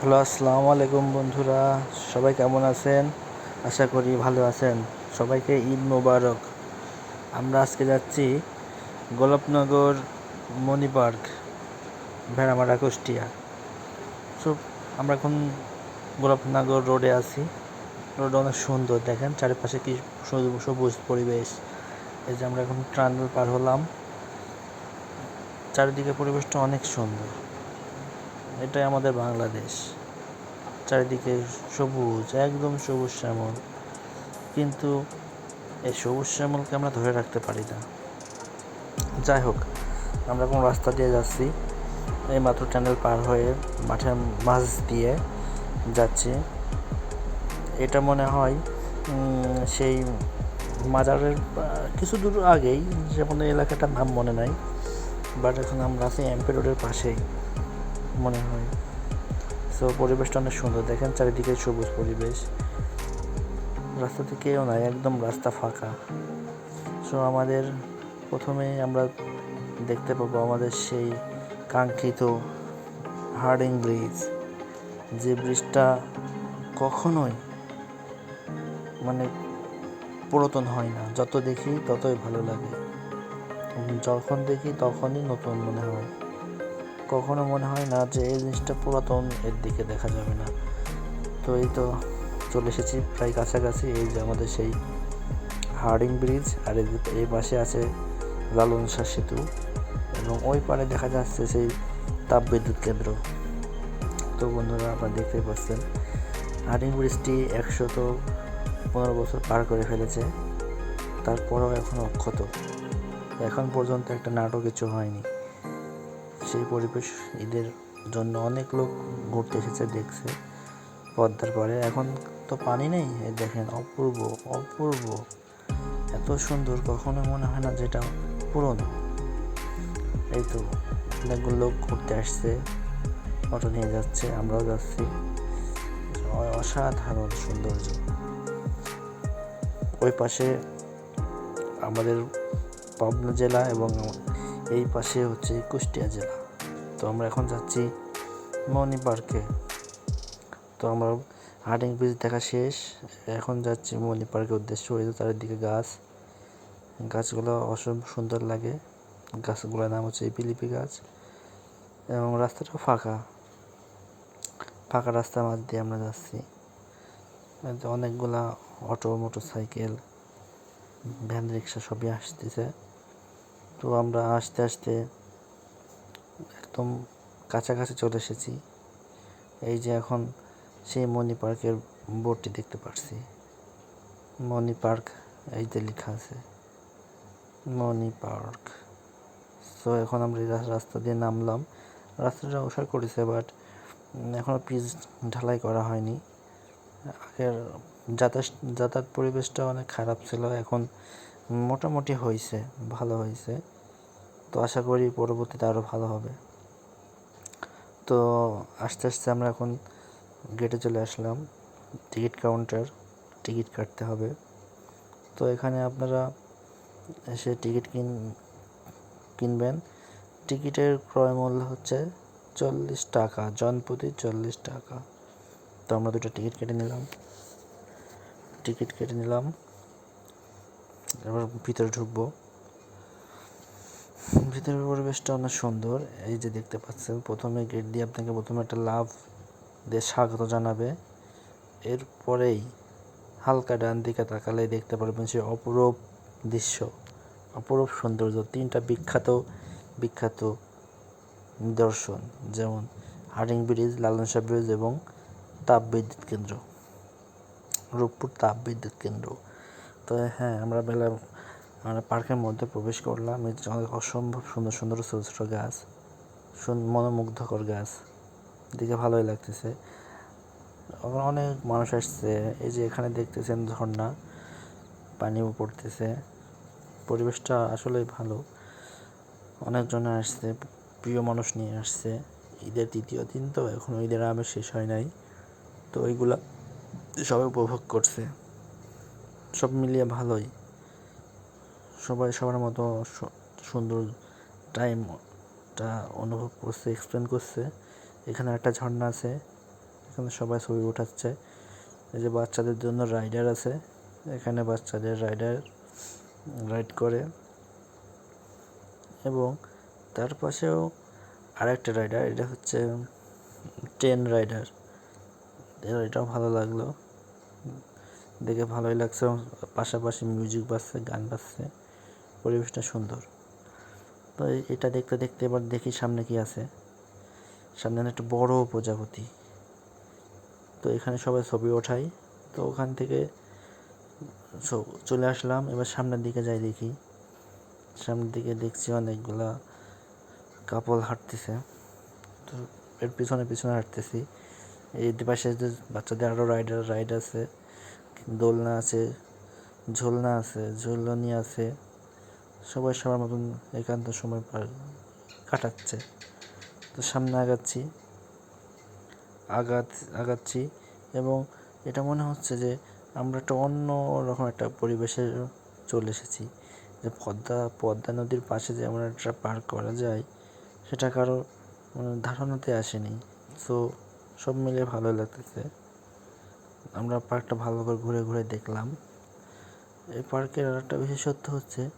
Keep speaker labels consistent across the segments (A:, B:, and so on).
A: Hello, আসসালামু আলাইকুম বন্ধুরা। সবাই কেমন আছেন? আশা করি ভালো আছেন। সবাইকে ঈদ মোবারক। আমরা আজকে যাচ্ছি গোলাপনগর মণি পার্ক, ভেড়ামারা কুষ্টিয়া। সো, আমরা এখন গোলাপনগর রোডে আছি। রোড অনেক সুন্দর, দেখেন চারিপাশে কি সবুজ- পরিবেশ। এই যে আমরা এখন টানেল পার হলাম। চারিদিকে পরিবেশটা অনেক সুন্দর। এটাই আমাদের বাংলাদেশ। চারিদিকে সবুজ, একদম সবুজ শ্যামল। কিন্তু এই সবুজ শ্যামলকে আমরা ধরে রাখতে পারি না। যাই হোক, আমরা কোন রাস্তা দিয়ে যাচ্ছি, এই মাত্র টানেল পার হয়ে মাঠের মাঝ দিয়ে যাচ্ছি। এটা মনে হয় সেই মাজারের কিছু দূর আগেই, যেমন এলাকাটার নাম মনে নাই। বাট এখন আমরা আছি এমপি রোডের পাশেই। মনে হয়। সো পরিবেশটা অনেক সুন্দর। দেখেন চারিদিকে সবুজ পরিবেশ। রাস্তাতে কেউ নাই, একদম রাস্তা ফাঁকা। সো আমাদের প্রথমেই আমরা দেখতে পাবো আমাদের সেই কাঙ্ক্ষিত হার্ডিং ব্রিজ। যে ব্রিজটা কখনোই মানে পুরাতন হয় না। যত দেখি ততই ভালো লাগে। যখন দেখি তখনই নতুন মনে হয়। কখনো মনে হয় না যে এই জিনিসটা পুরাতন, এর দিকে দেখা যাবে না। তো এই তো চলে এসেছি প্রায় কাছাকাছি, এই যে আমাদের সেই হার্ডিং ব্রিজ, আর এই পাশে আছে লালন শাহ সেতু, এবং ওই পারে দেখা যাচ্ছে সেই তাপবিদ্যুৎ কেন্দ্র। তো বন্ধুরা, আপনারা দেখতে পাচ্ছেন, হার্ডিং ব্রিজটি একশত পনেরো বছর পার করে ফেলেছে, তারপরেও এখন অক্ষত। এখন পর্যন্ত একটা নাটক কিছু হয়নি। সেই পরিবেশ ঈদের জন্য অনেক লোক ঘুরতে এসেছে, দেখছে পদ্মার পরে এখন তো পানি নেই দেখেন অপূর্ব অপূর্ব। এত সুন্দর, কখনো মনে হয় না যেটা পুরনো। এই তো অনেকগুলো লোক ঘুরতে আসছে, অটো নিয়ে যাচ্ছে, আমরাও যাচ্ছি। অসাধারণ সৌন্দর্য। ওই পাশে আমাদের পাবনা জেলা এবং এই পাশে হচ্ছে কুষ্টিয়া জেলা। তো আমরা এখন যাচ্ছি মনি পার্কে। তো আমরা হার্ডিং ব্রিজ দেখা শেষ। এখন যাচ্ছি মনি পার্কের উদ্দেশ্য। ওই চারিদিকে গাছ। গাছগুলো অসম্ভব সুন্দর লাগে। গাছগুলোর নাম হচ্ছে পিলিপি গাছ। এবং রাস্তাটা ফাঁকা। ফাঁকা রাস্তার মাঝ দিয়ে আমরা যাচ্ছি। অনেকগুলা auto motorcycle van rickshaw সবই আসতেছে। তো আমরা আসতে আস্তে একদম কাছাকাছি চলে এসেছি। এই যে এখন সেই মনি পার্কের বোর্ডটি দেখতে পাচ্ছি মনি পার্ক, এই যে লেখা আছে মনি পার্ক। সো এখন আমরা রাস্তা দিয়ে নামলাম। রাস্তাটা ওষার করেছে বাট এখনও পিচ ঢালাই করা হয়নি। আগের যাতায়াত যাতায়াত পরিবেশটা অনেক খারাপ ছিল, এখন মোটামুটি হয়েছে, ভালো হয়েছে। তো আশা করি পরবর্তীতে আরও ভালো হবে। তো আস্তে আস্তে আমরা এখন গেটে চলে আসলাম। টিকিট কাউন্টার টিকিট কাটতে হবে। তো এখানে আপনারা এসে টিকিট কিন কিনবেন। টিকিটের ক্রয় মূল্য হচ্ছে চল্লিশ টাকা জনপ্রতি চল্লিশ টাকা। তো আমরা দুটো টিকিট কেটে নিলাম। টিকিট কেটে নিলাম। এবার ভিতরে ঢুকবো। ভিতরের পরিবেশটা অনেক সুন্দর। এই যে দেখতে পাচ্ছেন, প্রথমে গেট দিয়ে আপনাকে প্রথমে একটা লাভ দিয়ে স্বাগত জানাবে। এরপরেই হালকা ডান দিকে তাকালে দেখতে পারবেন সে অপরূপ দৃশ্য। অপরূপ সৌন্দর্য, তিনটা বিখ্যাত বিখ্যাত নিদর্শন যেমন হার্ডিং ব্রিজ লালন ব্রিজ এবং তাপবিদ্যুৎ কেন্দ্র, রূপপুর তাপবিদ্যুৎ কেন্দ্র। তো হ্যাঁ আমরা বেলা আমরা পার্কের মধ্যে প্রবেশ করলাম। অসম্ভব সুন্দর সুন্দর ছোটো ছোটো গাছ মনোমুগ্ধকর গাছ। দেখে ভালোই লাগতেছে। অনেক মানুষ আসছে। এই যে এখানে দেখতেছেন ঝর্ণা, পানিও পড়তেছে। পরিবেশটা আসলেই ভালো। অনেকজন আসছে, প্রিয় মানুষ নিয়ে আসছে। ঈদের তৃতীয় দিন তো এখনও ঈদের আমেজ শেষ হয় নাই। তো ওইগুলা সবাই উপভোগ করছে। সব মিলিয়ে ভালোই। সবাই সবার মতো সুন্দর টাইমটা অনুভব করছে এক্সপ্লেন করছে। এখানে একটা ঝর্ণা আছে, এখানে সবাই ছবি উঠাচ্ছে। এই যে বাচ্চাদের জন্য রাইডার আছে, এখানে বাচ্চাদের রাইডার রাইড করে। এবং তার পাশেও আরেকটা রাইডার এটা হচ্ছে ট্রেন রাইডার এটাও ভালো লাগল। দেখে ভালোই লাগছে, পাশাপাশি মিউজিক বাজছে, গান বাজছে। পরিবেশটা সুন্দর। তো এটা দেখতে দেখতে এবার দেখি সামনে কি আছে। সামনে একটা বড় প্রজাপতি। তো এখানে সবাই ছবি ওঠাই তো ওখান থেকে চলে আসলাম। এবার সামনের দিকে যাই দেখি। সামনের দিকে দেখছি অনেকগুলা কাপল হাঁটতেছে। তো এর পিছনে পিছনে হাঁটতেছি। এই পাশে যে বাচ্চাদের আরও রাইডার, রাইড আছে। দোলনা আছে, ঝোলনা আছে, ঝুলনি আছে। সবাই সবার মতন একান্ত সময় পার কাটাচ্ছে। তো সামনে আগাচ্ছি, আগাত, আগাচ্ছি এবং এটা মনে হচ্ছে যে আমরা একটা অন্য রকম একটা পরিবেশে চলে এসেছি। যে পদ্মা পদ্মা নদীর পাশে যে এমন একটা পার্ক করা যায়, সেটা কারও মানে ধারণাতে আসেনি। তো সব মিলে ভালো লাগতেছে। আমরা পার্কটা ভালো করে ঘুরে ঘুরে দেখলাম। এই পার্কের আর একটা বিশেষত্ব হচ্ছে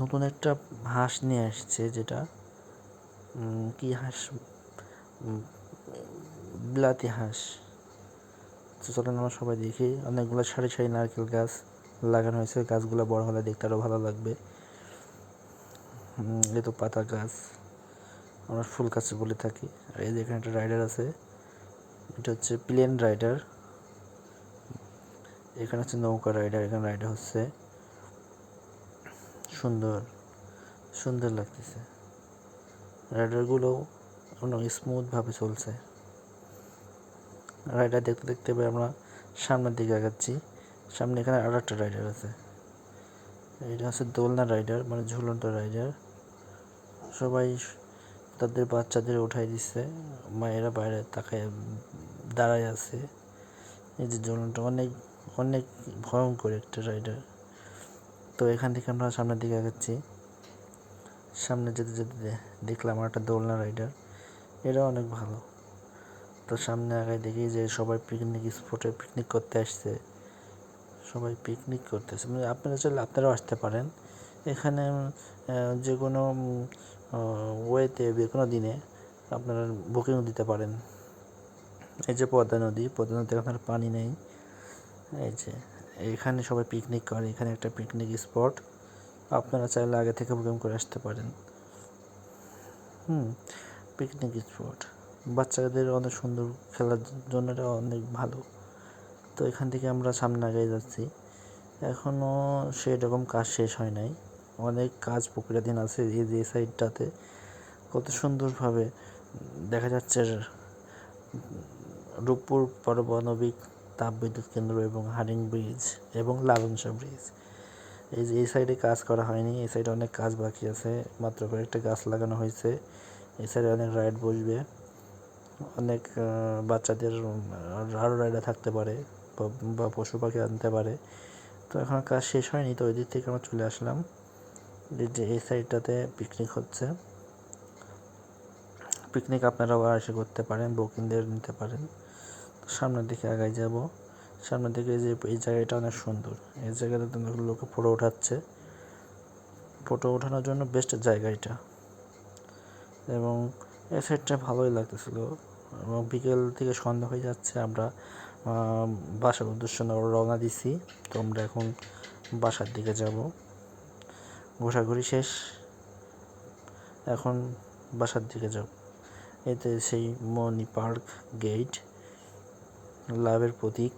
A: নতুন একটা হাঁস নিয়ে আসছে যেটা কি হাঁস? বিলাতি হাঁস। তো চলেন আমরা সবাই দেখি। অনেকগুলো সারি সারি নারকেল গাছ লাগানো হয়েছে। গাছগুলো বড় হলে দেখতে আরও ভালো লাগবে। এ তো পাতা গাছ। আমরা ফুল গাছ বলে থাকি। আর এই যে এখানে একটা রাইডার আছে। এটা হচ্ছে প্লেন রাইডার এখানে হচ্ছে নৌকা রাইডার এখানে রাইডার হচ্ছে। সুন্দর সুন্দর লাগতেছে। রাইডারগুলো অনেক স্মুথভাবে চলছে। রাইডার দেখতে দেখতে এবার আমরা সামনের দিকে আগাচ্ছি। সামনে এখানে আরও একটা রাইডার আছে। এটা হচ্ছে দোলনা রাইডার মানে ঝুলন্ত রাইডার সবাই তাদের বাচ্চাদের উঠাই দিচ্ছে মায়েরা বাইরে তাকায়, দাঁড়ায় আছে। এই যে ঝুলনটা অনেক অনেক ভয়ঙ্কর একটা রাইডার তো এখান থেকে আমরা সামনের দিকে আগাচ্ছি সামনে যেতে যেতে দেখলাম একটা দোলনা রাইডার। এটাও অনেক ভালো। তো সামনে আগায় দেখি যে সবাই পিকনিক স্পটে পিকনিক করতে আসছে। সবাই পিকনিক করতেছে। মানে আপনারা চাইলে আপনারাও আসতে পারেন। এখানে যে কোনো ওয়েতে যে কোনো দিনে আপনারা বুকিং দিতে পারেন। এই যে পদ্মা নদী, পদ্মা নদীতে আপনার পানি নেই। এই যে। এখানে সবাই পিকনিক করে, এখানে একটা পিকনিক স্পট আপনারা চাইলে আগে থেকে বুকিং করে আসতে পারেন। হুম পিকনিক স্পট বাচ্চাদের অনেক সুন্দর খেলার জন্য এটা অনেক ভালো। তো এখান থেকে আমরা সামনে আগে যাচ্ছি। এখনও সেরকম কাজ শেষ হয় নাই। অনেক কাজ প্রক্রিয়াধীন আছে, এই যে সাইডটাতে কত সুন্দরভাবে দেখা যাচ্ছে, রূপপুর পারমাণবিক তাপবিদ্যুৎ কেন্দ্র এবং হারিং ব্রিজ এবং লালনসা ব্রিজ। এই যে, এই সাইডে কাজ করা হয়নি, এই সাইডে অনেক কাজ বাকি আছে, মাত্র কয়েকটা গাছ লাগানো হয়েছে। এই সাইডে অনেক রাইড বসবে, অনেক বাচ্চাদের আরও রাইডার থাকতে পারে বা- পশু পাখি আনতে পারে। তো এখন কাজ শেষ হয়নি, তো ওই দিক থেকে আমরা চলে আসলাম। যে, এই সাইডটাতে পিকনিক হচ্ছে। পিকনিক আপনারাও এসে করতে পারেন বুকিং নিতে পারেন। সামনের দিকে আগাই যাব। সামনের দিকে যে এই জায়গাটা অনেক সুন্দর। এই জায়গাতে লোকে ফটো উঠাচ্ছে। ফটো ওঠানোর জন্য বেস্ট জায়গা এটা। এবং এই সাইডটা ভালোই লাগতেছিল। এবং বিকেল থেকে সন্ধ্যা হয়ে যাচ্ছে, আমরা বাসার উদ্দেশ্যে রওনা দিছি। তো আমরা এখন বাসার দিকে যাব। ঘোরাঘুরি শেষ। এখন বাসার দিকে যাব। এতে সেই মনি পার্ক গেট লাভের প্রতীক।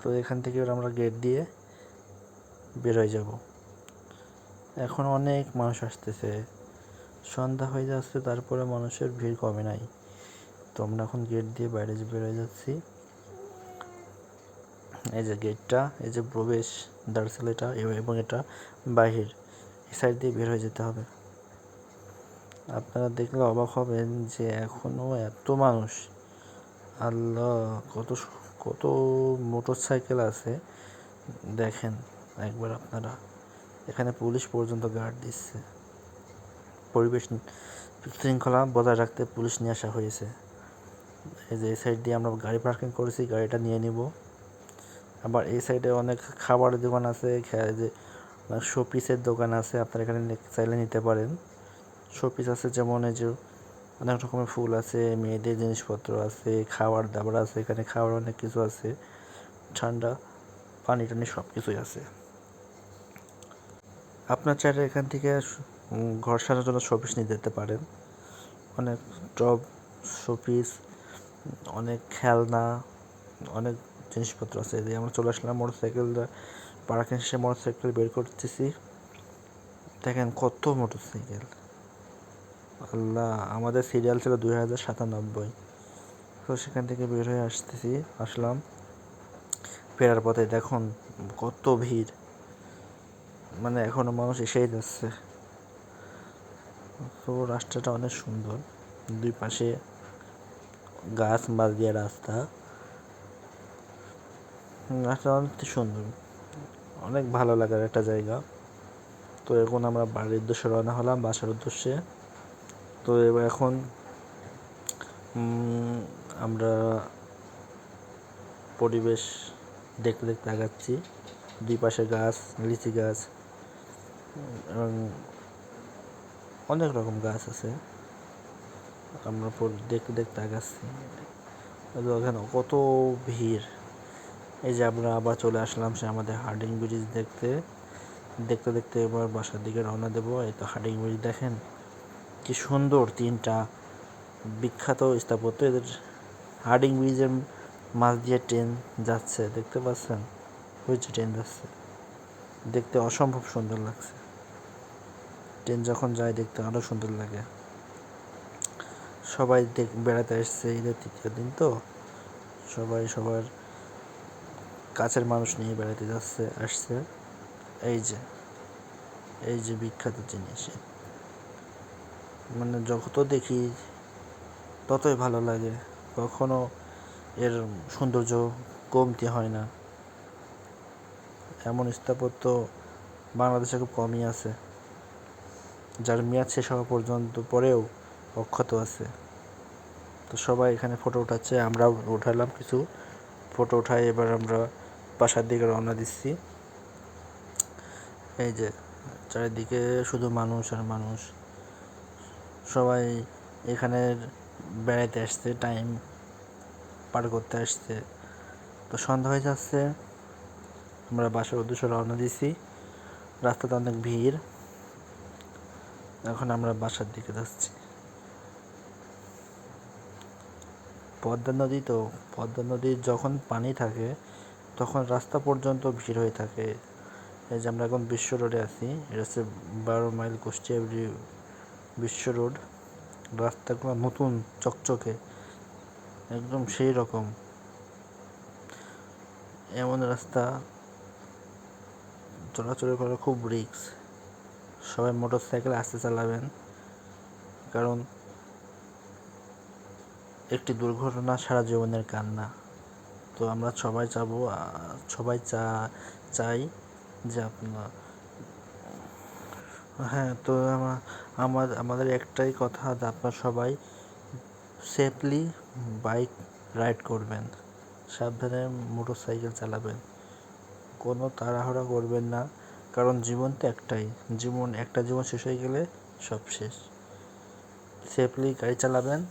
A: তো এখান থেকে আমরা গেট দিয়ে বের হয়ে যাব। এখন অনেক মানুষ আসতেছে। সন্ধ্যা হয়ে যাচ্ছে, তারপরে মানুষের ভিড় কমে নাই। তো আমরা এখন গেট দিয়ে বাইরে যে বের হয়ে যাচ্ছি। এই যে গেটটা এই যে প্রবেশ দ্বার এটা, এবং এটা বাহির। এই সাইড দিয়ে বের হয়ে যেতে হবে। আপনারা দেখলে অবাক হবেন যে এখনও এত মানুষ আল্লাহ, কত কত মোটর সাইকেল আছে। দেখেন একবার আপনারা। এখানে পুলিশ পর্যন্ত গার্ড দিচ্ছে। পরিবেশ শৃঙ্খলা বজায় রাখতে পুলিশ নিয়ে আসা হয়েছে। এই যে এই সাইড দিয়ে আমরা গাড়ি পার্কিং করেছি, গাড়িটা নিয়ে নিব। আবার এই সাইডে অনেক খাবারের দোকান আছে যে শোপিসের দোকান আছে। আপনারা এখানে চাইলে নিতে পারেন। শোপিস আছে যেমন এই যে অনেক রকমের ফুল আছে, মেয়েদের জিনিসপত্র আছে খাবার দাবার আছে, এখানে খাওয়ার অনেক কিছু আছে, ঠান্ডা, পানি টানি সব কিছুই আছে। আপনার চাইলে এখান থেকে ঘর সাজানোর জন্য শোপিস নিয়ে যেতে পারেন। অনেক টব, শোপিস, অনেক খেলনা, অনেক জিনিসপত্র আছে। যে আমরা চলে আসলাম মোটর সাইকেল পার্কিং শেষে মোটর সাইকেল বের করতেছি। দেখেন কত মোটর সাইকেল আল্লাহ, আমাদের সিরিয়াল ছিল দুই হাজার সাতানব্বই। তো সেখান থেকে বের হয়ে আসতেছি, আসলাম। ফেরার পথে দেখুন কত ভিড়। মানে এখনও মানুষ এসেই যাচ্ছে। তো রাস্তাটা অনেক সুন্দর। দুই পাশে গাছ মাছ দিয়ে রাস্তা। রাস্তা অনেক সুন্দর। অনেক ভালো লাগার একটা জায়গা। তো এখন আমরা বাড়ির উদ্দেশ্যে রওনা হলাম, বাসার উদ্দেশ্যে। তো এখন আমরা পরিবেশ দেখতে দেখতে আগাচ্ছি। দুই পাশে গাছ, লিচি গাছ, এবং অনেক রকম গাছ আছে। আমরা দেখতে দেখতে আগাচ্ছি। ওখানে কত ভিড়। এই যে আমরা আবার চলে আসলাম সে আমাদের হার্ডিং ব্রিজ দেখতে। দেখতে দেখতে এবার বাসার দিকে রওনা দেবো। এই তো হার্ডিং ব্রিজ দেখেন। কি সুন্দর তিনটা বিখ্যাত স্থাপত্য। এদের হার্ডিং ব্রিজের মাছ দিয়ে ট্রেন যাচ্ছে, দেখতে পাচ্ছেন? যে ট্রেন যাচ্ছে। দেখতে অসম্ভব সুন্দর লাগছে। ট্রেন যখন যায়, দেখতে আরও সুন্দর লাগে। সবাই দেখ, বেড়াতে আসছে ঈদের তৃতীয় দিন তো। সবাই সবার কাছের মানুষ নিয়ে বেড়াতে যাচ্ছে, আসছে। এই যে এই যে বিখ্যাত জিনিস। মানে যত দেখি ততই ভালো লাগে। কখনো এর সৌন্দর্য কমতি হয় না। এমন স্থাপত্য বাংলাদেশে খুব কমই আছে, যার মেয়াদ শেষ হওয়া পর্যন্ত পরেও অক্ষত আছে। তো সবাই এখানে ফটো উঠাচ্ছে, আমরাও উঠালাম কিছু ফটো উঠাই, এবার আমরা বাসার দিকে রওনা দিচ্ছি। এই যে, চারিদিকে শুধু মানুষ আর মানুষ। সবাই এখানে বেড়াইতে আসছে টাইম পার করতে আসছে। তো সন্ধ্যা হয়ে যাচ্ছে, আমরা বাসার উদ্দেশ্যে রওনা দিছি রাস্তাতে অনেক ভিড়। এখন আমরা বাসার দিকে যাচ্ছি। পদ্মা নদী তো, পদ্মা নদীর যখন পানি থাকে, তখন রাস্তা পর্যন্ত ভিড় হয়ে থাকে। এই যে আমরা এখন বিশ্ব রোডে আছি, এটা হচ্ছে বারো মাইল কুষ্টিয়া বিশ্ব রোড রাস্তাগুলো নতুন, চকচকে, একদম সেই রকম। এমন রাস্তা চলাচল করা খুব রিক্স সবাই মোটর সাইকেল আস্তে চালাবেন, কারণ একটি দুর্ঘটনা সারা জীবনের কান্না। তো আমরা সবাই চাবো সবাই চা, চাই যে আপনার হ্যাঁ তো আমা- আমার, আমাদের একটাই কথা যে আপনারা সবাই সেফলি বাইক রাইড করবেন। সাবধানে মোটর সাইকেল চালাবেন। কোনো তাড়াহুড়া করবেন না, কারণ জীবন তো একটাই। জীবন, একটা জীবন শেষ হয়ে গেলে সব শেষ। সেফলি গাড়ি চালাবেন।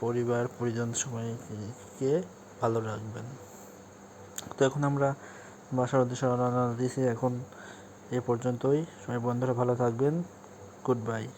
A: পরিবার, পরিজন সবাইকে ভালো রাখবেন। তো এখন আমরা বাসার উদ্দেশ্যে রওনা দিয়েছি। এখন এ পর্যন্তই। সবাই বন্ধুরা ভালো থাকবেন। Good bye.